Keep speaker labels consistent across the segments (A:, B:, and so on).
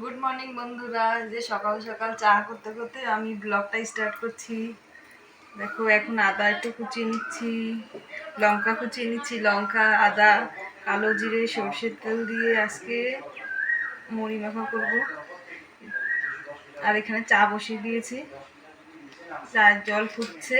A: Good morning বন্ধুরা। যে সকাল সকাল চা করতে করতে আমি ব্লগটা স্টার্ট করছি। দেখো, এখন আদা একটু কুচিয়ে নিচ্ছি। লঙ্কা কুচিয়ে নিচ্ছি। লঙ্কা, আদা, কালো জিরে, সর্ষের তেল দিয়ে আজকে মুড়ি মাখা করব। আর এখানে চা বসিয়ে দিয়েছি। চায়ের জল ফুটছে।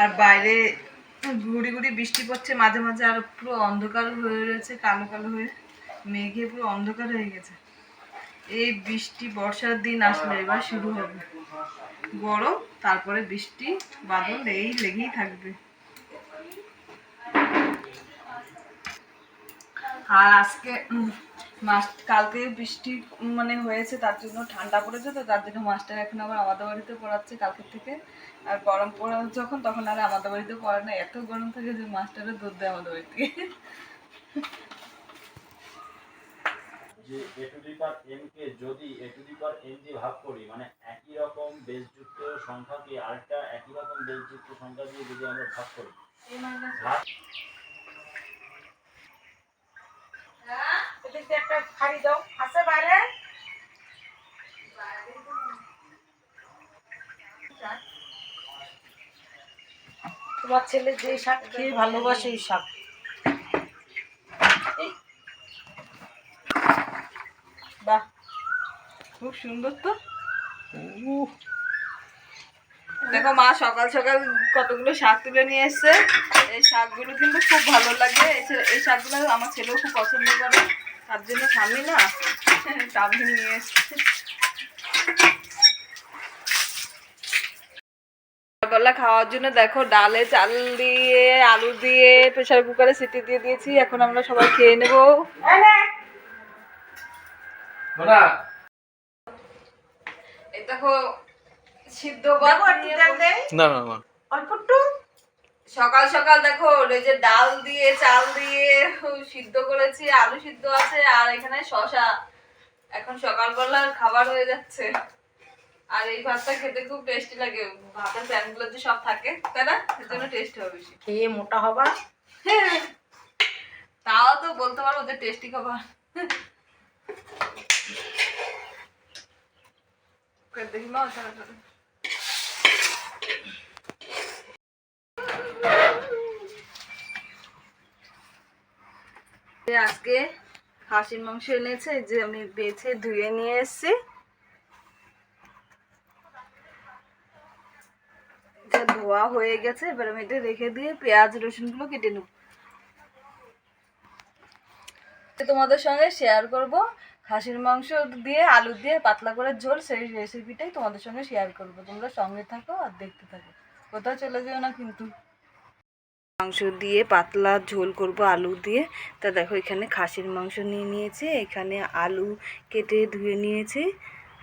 A: আর বাইরে গুড়ি গুড়ি বৃষ্টি পড়ছে। মাঝে মাঝে আর পুরো অন্ধকার হয়ে রয়েছে, কালো কালো হয়ে। মেঘে পুরো অন্ধকার হয়ে গেছে। এই বৃষ্টি, বর্ষার দিন আসলে এবার শুরু হবে। গরম, তারপরে বৃষ্টি, বাদল, এই লেগেই থাকবে। আর আজকে মাস, কালকে বৃষ্টি মানে হয়েছে, তার জন্য ঠান্ডা পড়েছে, তো তার জন্য মাস্টার এখন আবার আমাদের বাড়িতে পড়াচ্ছে কালকের থেকে। আর গরম পড়া যখন, তখন আর আমাদের বাড়িতে পড়ে না। এত গরম থাকে যে মাস্টারও দুধ দেয় আমাদের বাড়ি থেকে
B: যে এ to the power M K যদি এ টু দি পাওয়ার এন দিয়ে ভাগ করি মানে একই রকম বেসযুক্ত সংখ্যাকে আরেকটা একই রকম বেসযুক্ত সংখ্যা দিয়ে যদি আমরা ভাগ করি ভাগ
C: একটা খাড়ি দাও। আছে বাইরে? তোমার ছেলে যে শাক খেয়ে ভালোবাসে এই শাক এই।
A: বাহ খুব সুন্দর তো। দেখো মা সকাল সকাল কতগুলো শাক তুলে নিয়ে এসছে। এই শাকগুলো কিন্তু খুব ভালো লাগে। এই এই শাকগুলো আমার ছেলেও খুব পছন্দ করে। তার জন্য স্বামী না স্বামী নিয়ে এসছে। সকালবেলা খাওয়ার জন্য দেখো ডালে চাল দিয়ে আলু দিয়ে প্রেসার কুকারে সিটি দিয়ে দিয়েছি। এখন আমরা সবাই খেয়ে নেব। দেখো সিদ্ধ
D: না না না।
C: অল্প একটু?
A: সকাল সকাল দেখো এই যে ডাল দিয়ে চাল দিয়ে সিদ্ধ করেছি আলু সিদ্ধ আছে আর এখানে শশা। এখন সকালবেলার খাবার হয়ে যাচ্ছে। আর এই ভাতটা খেতে খুব টেস্টি লাগে। ভাতের প্যানগুলো যে সব থাকে তাই না? এর জন্য টেস্ট হবে বেশি।
C: খেয়ে মোটা হবা।
A: তাও তো বলতে পারো ওদের টেস্টি খাবার। আজকে খাসির মাংস এনেছে, যে আমি বেছে ধুয়ে নিয়ে এসেছি। ধোয়া হয়ে গেছে, এবার আমি এটা রেখে দিয়ে পেঁয়াজ, রসুনগুলো কেটে নেব। তোমাদের সঙ্গে শেয়ার করব। খাসির মাংস দিয়ে, আলু দিয়ে পাতলা করে ঝোল, সেই রেসিপিটাই তোমাদের সঙ্গে শেয়ার করব। তোমরা সঙ্গে থাকো আর দেখতে থাকো। কোথাও চলে যেও না কিন্তু। মাংস দিয়ে পাতলা ঝোল করব, আলু দিয়ে। তা দেখো, এখানে খাসির মাংস নিয়ে নিয়েছি, এখানে আলু কেটে ধুয়ে নিয়েছি।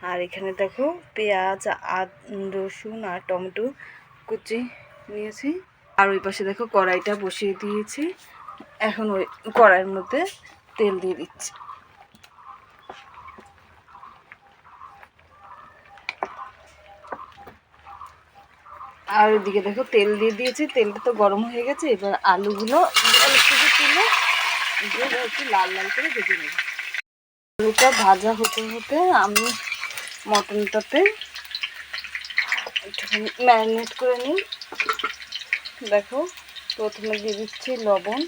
A: আর এখানে দেখো, পেঁয়াজ, আদ, রসুন আর টমেটো কুচি নিয়েছি। আর ওই পাশে দেখো, কড়াইটা বসিয়ে দিয়েছি। এখন ওই কড়াইয়ের মধ্যে তেল দিয়ে দিচ্ছি। আর ওইদিকে দেখো তেল দিয়ে দিয়েছি, তেলটা তো গরম হয়ে গেছে, এবার আলুগুলো করে তুলে একটু লাল লাল করে ভেজে নেব। আলুটা ভাজা হতে হতে আমি মটনটাতে একটুখানি ম্যারিনেট করে নিই। দেখো, প্রথমে দিয়ে দিচ্ছি লবণ।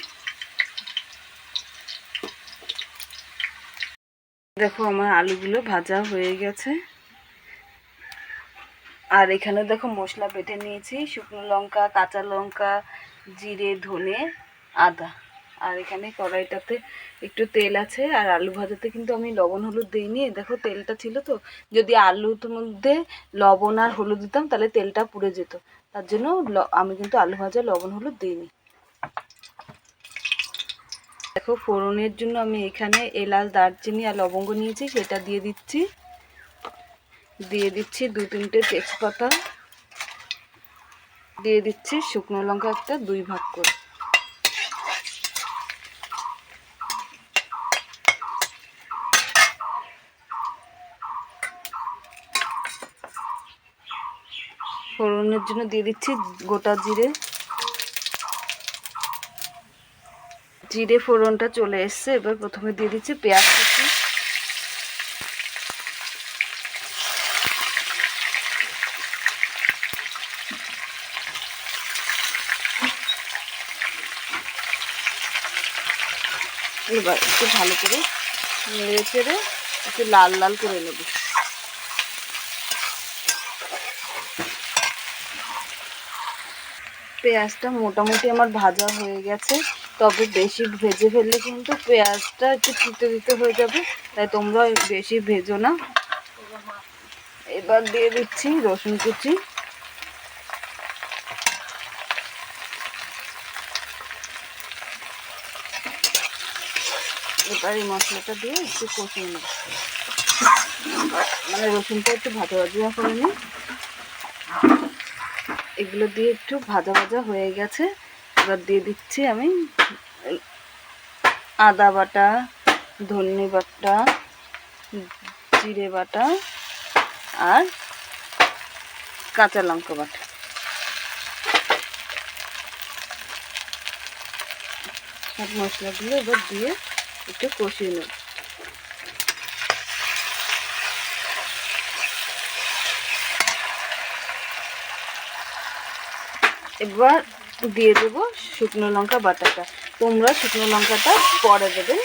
A: দেখো আমার আলুগুলো ভাজা হয়ে গেছে। আর এখানে দেখো মশলা বেটে নিয়েছি, শুকনো লঙ্কা, কাঁচা লঙ্কা, জিরে, ধনে, আদা। আর এখানে কড়াইটাতে একটু তেল আছে, আর আলু ভাজাতে কিন্তু আমি লবণ, হলুদ দিইনি। দেখো তেলটা ছিল তো, যদি আলুর মধ্যে লবণ আর হলুদ দিতাম, তাহলে তেলটা পুড়ে যেত। তার জন্য আমি কিন্তু আলু ভাজা, লবণ, হলুদ দিইনি। দেখো ফোড়নের জন্য আমি এখানে এলাচ, দারচিনি আর লবঙ্গ নিয়েছি, সেটা দিয়ে দিচ্ছি। দিয়ে দিচ্ছি দু তিনটে তেজপাতা। দিয়ে দিচ্ছি শুকনো লঙ্কা একটা দুই ভাগ করে। ফোড়নের জন্য দিয়ে দিচ্ছি গোটা জিরে। জিরে ফোড়নটা চলে এসছে, এবার প্রথমে দিয়ে দিচ্ছি পেঁয়াজ কুচি। এবার একটু ভালো করে নেড়ে চেড়ে একটু লাল লাল করে নেব। পেঁয়াজটা মোটামুটি আমার ভাজা হয়ে গেছে, তবে বেশি ভেজে ফেললে কিন্তু পেঁয়াজটা একটু তিতে দিতে হয়ে যাবে, তাই তোমরা বেশি ভেজো না। এবার দিয়ে দিচ্ছি রসুন কুচি। এবার এই মশলাটা দিয়ে একটু কষিয়ে নেব। মানে রসুনটা একটু ভাজা ভাজা করে নিই। এগুলো দিয়ে একটু ভাজা ভাজা হয়ে গেছে। এবার দিয়ে দিচ্ছি আমি আদা বাটা, ধনে বাটা, জিরে বাটা আর কাঁচা লঙ্কা বাটা। সব মশলাগুলো এবার দিয়ে একটু কষিয়ে নেব। এবার দিয়ে দেবো শুকনো লঙ্কা বাটাটা। তোমরা শুকনো লঙ্কাটা পরে দেবে।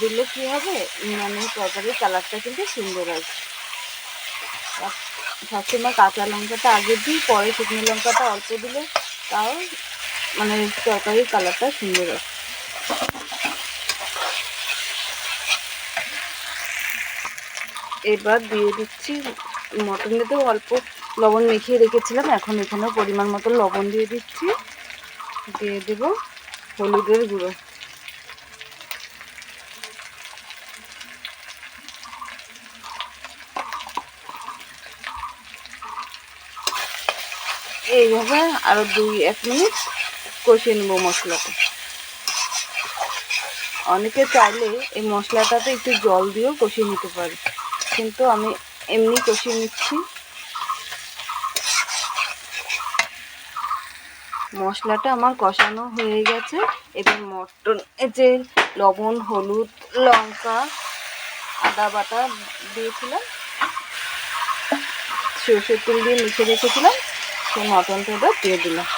A: দিলে কি হবে? মানে তরকারির কালারটা কিন্তু সুন্দর আর সবসময় কাঁচা লঙ্কাটা আগে দিই, পরে শুকনো লঙ্কাটা অল্প দিলে তাও মানে তরকারির কালারটা সুন্দর আসবে। এবার দিয়ে দিচ্ছি মটনেতেও অল্প লবণ মেখিয়ে রেখেছিলাম, এখন এখানেও পরিমাণ মতো লবণ দিয়ে দিচ্ছি। দিয়ে দেব হলুদের গুঁড়ো। এইভাবে আরও দুই, এক মিনিট কষিয়ে নেব মশলাটা। অনেকে চাইলে এই মশলাটাতে একটু জল দিয়েও কষিয়ে নিতে পারে। কিন্তু আমি এমনি কষিয়ে নিচ্ছি। মশলাটা আমার কষানো হয়ে গেছে। এবার মটন যে লবণ, হলুদ, লঙ্কা, আদা বাটা দিয়েছিলাম। সর্ষের তেল দিয়ে মিশে রেখেছিলাম। সেই মটনটা এবার দিয়ে দিলাম।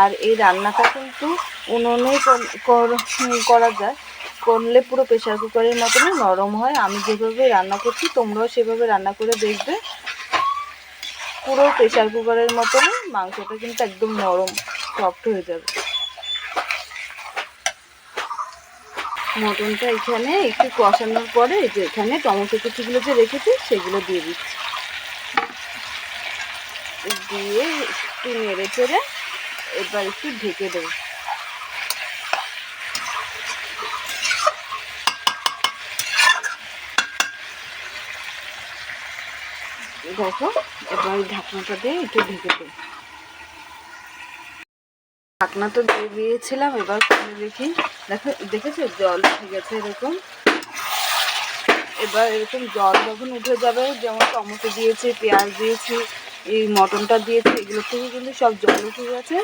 A: আর এই রান্নাটা কিন্তু উনুনেই করা যায়। করলে পুরো প্রেশার কুকারের মতনই নরম হয়। আমি যেভাবে রান্না করছি, তোমরাও সেভাবে রান্না করে দেখবে। পুরো প্রেশার কুকারের মতনই মাংসটা কিন্তু একদম নরম, সফট হয়ে যাবে। মটনটা এখানে একটু কষানোর পরে যে এখানে টমেটো কুচিগুলো যে রেখেছি, সেগুলো দিয়ে দিচ্ছি। দিয়ে একটু নেড়ে চেড়ে এবার একটু ঢেকে দেবো। দেখো, এবার ঢাকনাটা দিয়ে একটু ঢেকে দেবো ঢাকনা তো দিয়ে দিয়েছিলাম, এবার খুলে দেখি। দেখো, দেখেছ? জল উঠে গেছে এরকম। এবার এরকম জল যখন উঠে যাবে, যেমন টমেটো দিয়েছি, পেঁয়াজ দিয়েছি, এই মটনটা দিয়েছি, এগুলো থেকে কিন্তু সব জল উঠে গেছে।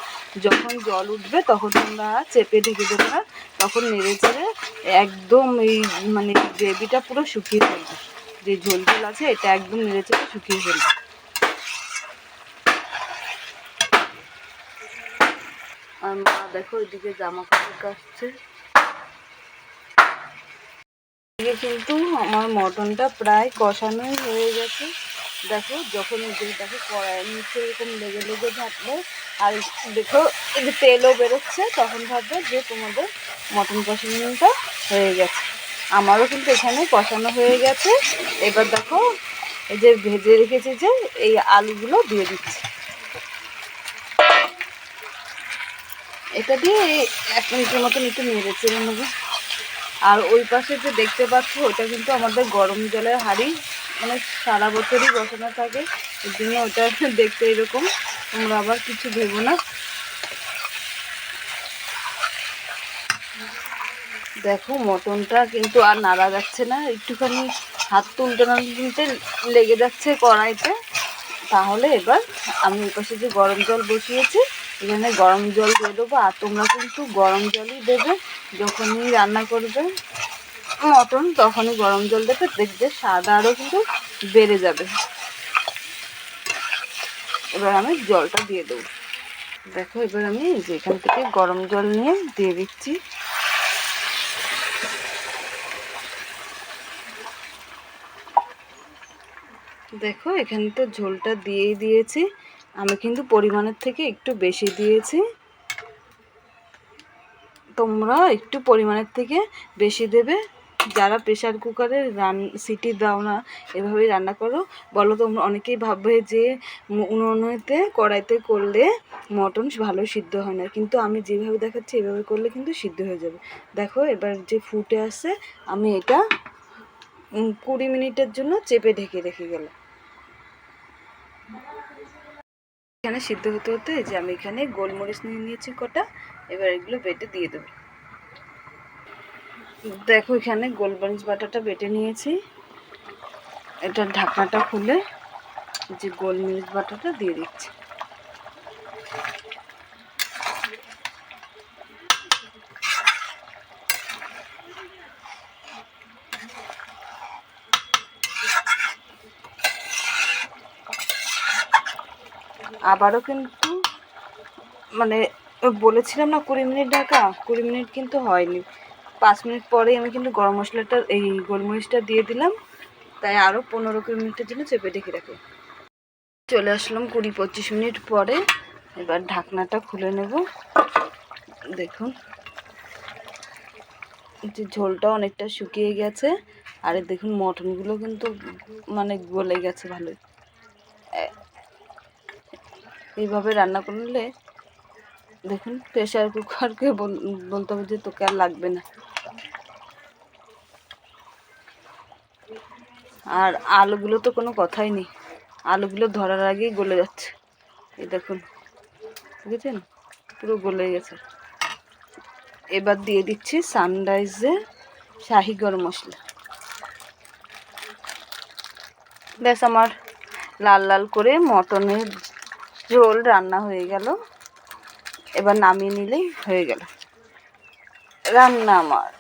A: যখন জল উঠবে, তখন তোমরা চেপে ঢেকে দেবে না। তখন নেড়ে চেড়ে একদম এই মানে গ্রেভিটা পুরো শুকিয়ে ফেলবে যে ঝোল ঝোল আছে, এটা একদম নেড়ে চেড়ে শুকিয়ে ফেলবে আর মা দেখো ওইদিকে জামা কাপড় কাচছে। এদিকে কিন্তু আমার মটনটা প্রায় কষানোই হয়ে গেছে। দেখো, যখন যে দেখো কড়াইয়ের নিচে এরকম লেগে লেগে থাকবে, আর দেখো তেলও বেরোচ্ছে, তখন ভাববে যে তোমাদের মটন কষানোটা হয়ে গেছে। আমারও কিন্তু এখানে কষানো হয়ে গেছে। এবার দেখো, এই যে ভেজে রেখেছি যে এই আলুগুলো দিয়ে দিচ্ছি। এটা দিয়ে এক মিনিটের মতন একটু নেড়ে চেড়ে নেব। আর ওই পাশে যে দেখতে পাচ্ছ, ওটা কিন্তু আমাদের গরম জলের হাঁড়ি। মানে সারা বছরই বসানো থাকে। এর জন্য ওটা দেখতে এরকম। তোমরা আবার কিছু ভেবো না। দেখো, মটনটা কিন্তু আর নাড়া যাচ্ছে না। একটুখানি হাত তুলতে না তুলতে লেগে যাচ্ছে কড়াইতে। তাহলে এবার আমি ওই পাশে যে গরম জল বসিয়েছি, এখানে গরম জল দিয়ে দেবো। আর তোমরা কিন্তু গরম জলই দেবে যখনই রান্না করবে মটন, তখনই গরম জল দেবে। দেখবে স্বাদ আরও কিন্তু বেড়ে যাবে। এবার আমি জলটা দিয়ে দেবো। দেখো, এবার আমি এই যে এখান থেকে গরম জল নিয়ে দিয়ে দিচ্ছি দেখো, এখানে তো ঝোলটা দিয়েই দিয়েছি। আমি কিন্তু পরিমাণের থেকে একটু বেশি দিয়েছি। তোমরা একটু পরিমাণের থেকে বেশি দেবে। যারা প্রেশার কুকারে রান, সিটি দাও না, এভাবেই রান্না করো। বলো তোমরা, অনেকেই ভাববে যে উনুনেতে, কড়াইতে করলে মটন ভালো সিদ্ধ হয় না। কিন্তু আমি যেভাবে দেখাচ্ছি, এভাবে করলে কিন্তু সিদ্ধ হয়ে যাবে। দেখো, এবার যে ফুটে আসছে আমি এটা কুড়ি মিনিটের জন্য চেপে ঢেকে রেখে গেলাম। এখানে সিদ্ধ হতে হতে যে আমি এখানে গোলমরিচ নিয়ে নিয়েছি কটা, এবার এগুলো বেটে দিয়ে দেবো। দেখো এখানে গোলমরিচ বাটাটা বেটে নিয়েছি। এটা ঢাকনাটা খুলে যে গোলমরিচ বাটাটা দিয়ে দিচ্ছি। আবারও কিন্তু মানে বলেছিলাম না কুড়ি মিনিট ঢাকা? কুড়ি মিনিট কিন্তু হয়নি। পাঁচ মিনিট পরেই আমি কিন্তু গরম মশলাটা, এই গোলমরিচটা দিয়ে দিলাম। তাই আরও পনেরো কুড়ি মিনিটের জন্য চেপে ঢেকে রাখি। চলে আসলাম কুড়ি পঁচিশ মিনিট পরে। এবার ঢাকনাটা খুলে নেব। দেখুন। যে ঝোলটা অনেকটা শুকিয়ে গেছে। আর দেখুন, মটনগুলো কিন্তু মানে গলে গেছে ভালোই। এইভাবে রান্না করলে দেখুন প্রেশার কুকারকে বল- বলতে হবে যে তোকে আর লাগবে না। আর আলুগুলো তো কোনো কথাই নেই। আলুগুলো ধরার আগেই গলে যাচ্ছে। এই দেখুন, বুঝেছেন? পুরো গলে গেছে। এবার দিয়ে দিচ্ছি সানরাইজে শাহি গরম মশলা। ব্যাস আমার লাল লাল করে মটনের ঝোল রান্না হয়ে গেল। এবার নামিয়ে নিলেই হয়ে গেল। রান্না আমার।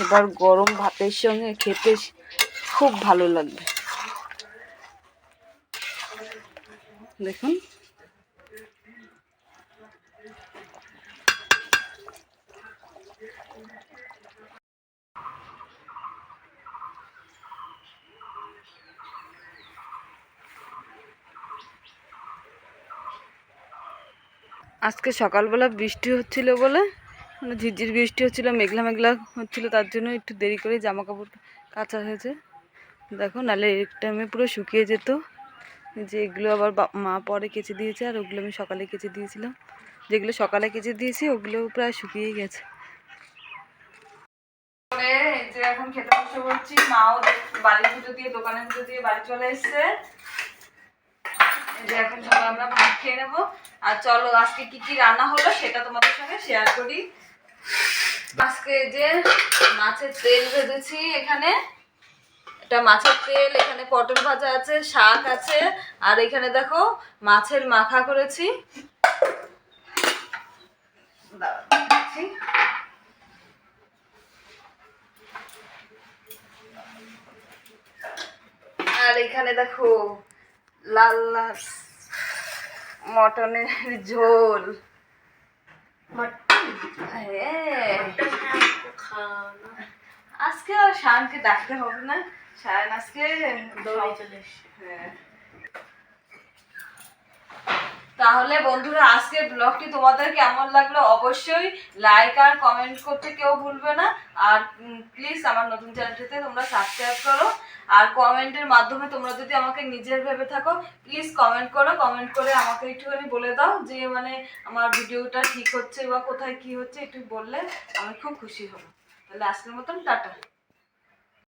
A: এবার গরম ভাতের সঙ্গে খেতে খুব ভালো লাগবে। দেখুন। আজকে সকালবেলা বৃষ্টি হচ্ছিল বলে মানে ঝিরঝির বৃষ্টি হচ্ছিল, মেঘলা মেঘলা হচ্ছিল, তার জন্য একটু দেরি করে জামা কাপড় কাচা হয়েছে। দেখো নাহলে এক টাইমে পুরো শুকিয়ে যেত। যে এগুলো আবার মা পরে কেচে দিয়েছে, আর ওগুলো আমি সকালে কেচে দিয়েছিলাম। যেগুলো সকালে কেচে দিয়েছি, ওগুলো প্রায় শুকিয়ে গেছে। এখন খেতে বসে বলছি মাও বাড়ি পুজো দিয়ে, দোকানে পুজো দিয়ে বাড়ি চলে এসছে। যে এখন আমরা ভাত খেয়ে নেব। আর চলো, আজকে কি কি রান্না হলো সেটা তোমাদের সঙ্গে শেয়ার করি। আজকে যে মাছের তেল ভেজেছি এখানে এটা মাছের তেল, এখানে পটল ভাজা আছে, শাক আছে, আর এখানে দেখো মাছের মাখা করেছি। আর এখানে দেখো লাল লাল মটনের ঝোল। হ্যাঁ। আজকে আর শানকে ডাকতে হবে না। শায়ন আজকে হ্যাঁ। তাহলে বন্ধুরা, আজকের ব্লগটি তোমাদের কেমন লাগল অবশ্যই লাইক আর কমেন্ট করতে কেউ ভুলবে না। আর প্লিজ আমার নতুন চ্যানেলটিতে তোমরা সাবস্ক্রাইব করো। আর কমেন্টের মাধ্যমে তোমরা যদি আমাকে নিজের ভেবে থাকো প্লিজ কমেন্ট করো। কমেন্ট করে আমাকে একটুখানি বলে দাও যে মানে আমার ভিডিওটা ঠিক হচ্ছে বা কোথায় কি হচ্ছে, একটু বললে আমি খুব খুশি হব। তাহলে আজকের মতন, টাটা।